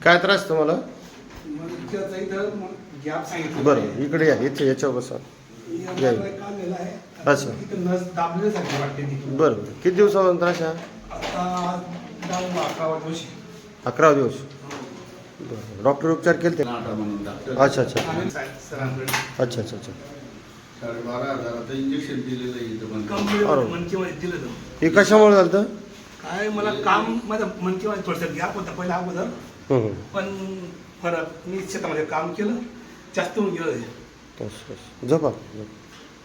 काय त्रास तुम्हाला बरं इकडे या इथे याच्यावर बसा या. अच्छा. बरं बरं किती दिवसापासून त्रास आहे हा? दहा अकरावा दिवशी अकरा दिवस बरं डॉक्टर उपचार केले ते म्हणून अच्छा अच्छा अच्छा अच्छा अच्छा साडेबारा हजाराचं इंजेक्शन दिलेलं आहे इथं पण दिलं होतं हे कशामुळे झालं होतं? काय मला काम माझं मनकीमध्ये थोडस गॅप होता पहिला अगोदर पण फरक मी शेतामध्ये काम केलं जास्त होऊन गेलं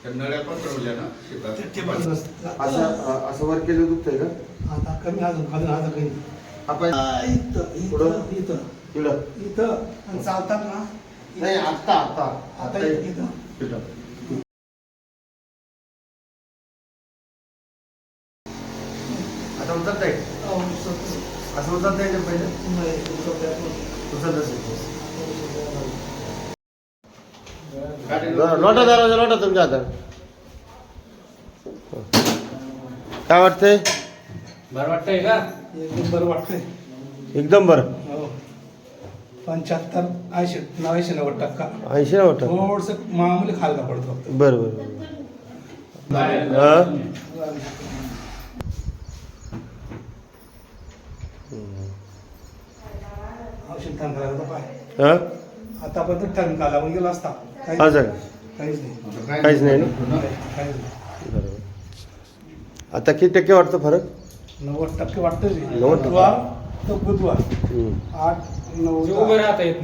त्या नळ्या पसरवल्या ना शेतात? ते. असं असं वर केलं दुखतंय का? आता कमी अजून अजून अजून काही आपण इथं पुढं? इथं. इथं इकडं. इथं. आणि चालतात ना. नाही आत्ता आत्ता. आता इथं. इकडं. आता आहे अहो, सत्तर. असं आहे का पहिले? लोटा दरवाजा लोटा तुमच्या हातात. काय वाटतंय? बरं वाटतंय का? एकदम बरं वाटतंय. एकदम बरं. हो. पंच्याहत्तर ऐंशी नव्याऐंशी नव्वद टक्का. ऐंशी ना वाटत थोडस मामूली खालना पडतो. बरं बरं बरं. हा? औषध पाय हा? आतापर्यंत गेला असता. काहीच असं का? काहीच नाही. आता काहीच नाही ना? नाही, काहीच नाही. बरोबर. आता किती टक्के वाटतं फरक? नव्वद टक्के वाटतं नव्वद टक्के. तर बुधवार. आठ नऊ.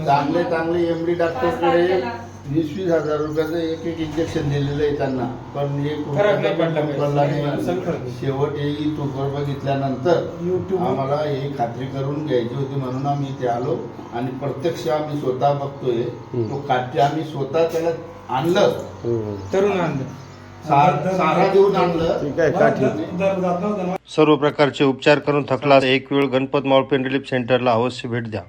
चांगले चांगले एम डी डॉक्टरकडे वीस वीस हजार रुपयाचं एक एक इंजेक्शन दिलेलं आहे त्यांना पण एक पडला नाही. शेवट बघितल्यानंतर YouTube वर- आम्हाला ही खात्री करून घ्यायची होती म्हणून आम्ही इथे आलो आणि प्रत्यक्ष आम्ही स्वतः बघतोय. तो काठी आम्ही स्वतः त्याला आणलं. तरुण आणलं सर्व प्रकारचे उपचार करून थकला एक वेळ गणपत मावळ पेन रिलीफ सेंटरला अवश्य भेट द्या.